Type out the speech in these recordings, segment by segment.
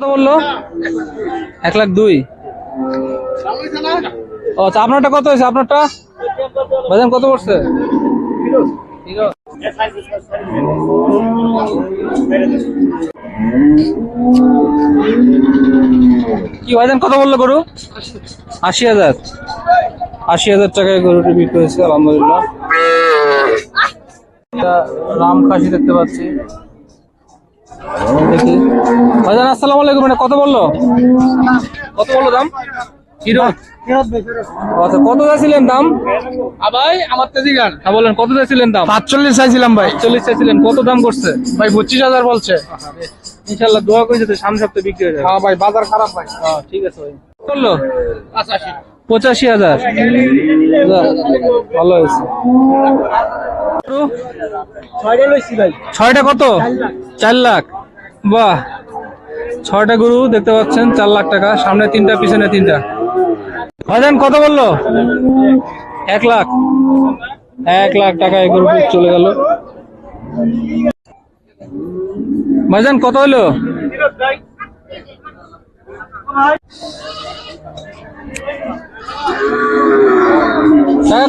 কত বলল? এক লাখ দুই। ও আচ্ছা আপনারটা কত হয়েছে? আপনারটা? বাজান কত পড়ছে? কি, ভাইজান, কত বলল গরু? আশি হাজার। আশি হাজার টাকায় গরুটি বিক্রি হয়েছে, আলহামদুলিল্লাহ। রাম খাসি দেখতে পাচ্ছি। দেখি। ভাইজান আসসালামু আলাইকুম মানে কত বলল? কত বলল দাম? আচ্ছা কত চাইছিলেন দাম? ভাই আমার তেজি গান। হ্যাঁ বলেন কত চাইছিলেন দাম? পাঁচচল্লিশ চাইছিলাম ভাই। চল্লিশ চাইছিলেন কত দাম করছে? ভাই পঁচিশ হাজার বলছে। ইনশাল্লাহ দোয়া করে যেতে সামনে সপ্তাহে বিক্রি হয়ে যাবে হ্যাঁ ভাই বাজার খারাপ ভাই। হ্যাঁ, ঠিক আছে ভাই। করল পঁচাশি। পঁচাশি হাজার। ভালো হয়েছে। লইছি ভাই। ছয়টা কত? চার লাখ। বাহ, ছয়টা গরু দেখতে পাচ্ছেন, চার লাখ টাকা, সামনে তিনটা, পিছনে তিনটা। ভাইজান, কত বলল? এক লাখ। এক লাখ টাকা এই গরু চলে গেল। ভাইজান, কত হলো?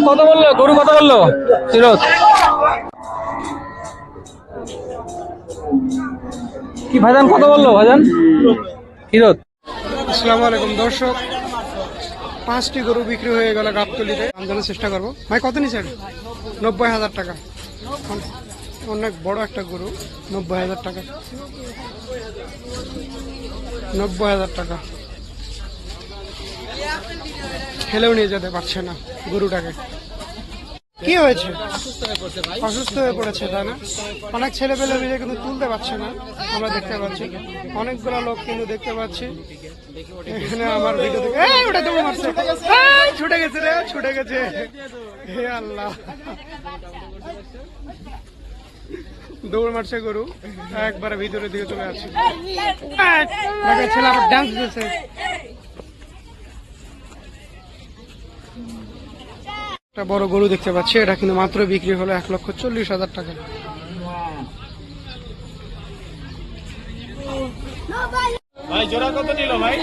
কত বলল? গরু কত বলল? ফিরত। কি ভাইজান কত বলল, ভাইজান। ফিরত আসসালামু আলাইকুম, দর্শক। পাঁচটি গরু বিক্রি হয়ে গেল গাবতলিতে। আন্দোলনের চেষ্টা করব। ভাই, কত নিছেন? নব্বই হাজার টাকা। অনেক বড় একটা গরু, নব্বই হাজার টাকা। নব্বই হাজার টাকা। ঠেলেও নিয়ে যেতে পারছে না গরুটাকে। কি হয়েছে? অসুস্থ হয়ে পড়েছে, তাই না? অনেক ছেলে পেলে মিলে কিন্তু তুলতে পারছে না, আমরা দেখতে পাচ্ছি। অনেকগুলো লোক কিন্তু দেখতে পাচ্ছি। এখানে মারছে। ছুটে গেছে রে, ছুটে গেছে। হে আল্লাহ। দৌড় মারছে গরু। একবারে ভিতরে দিকে চলে আসছে ছেলে আবার ডান্স একটা বড় গরু দেখতে পাচ্ছি, এটা কিন্তু মাত্র বিক্রি হলো এক লক্ষ চল্লিশ হাজার টাকা। ভাই, জোড়া কত নিল ভাই?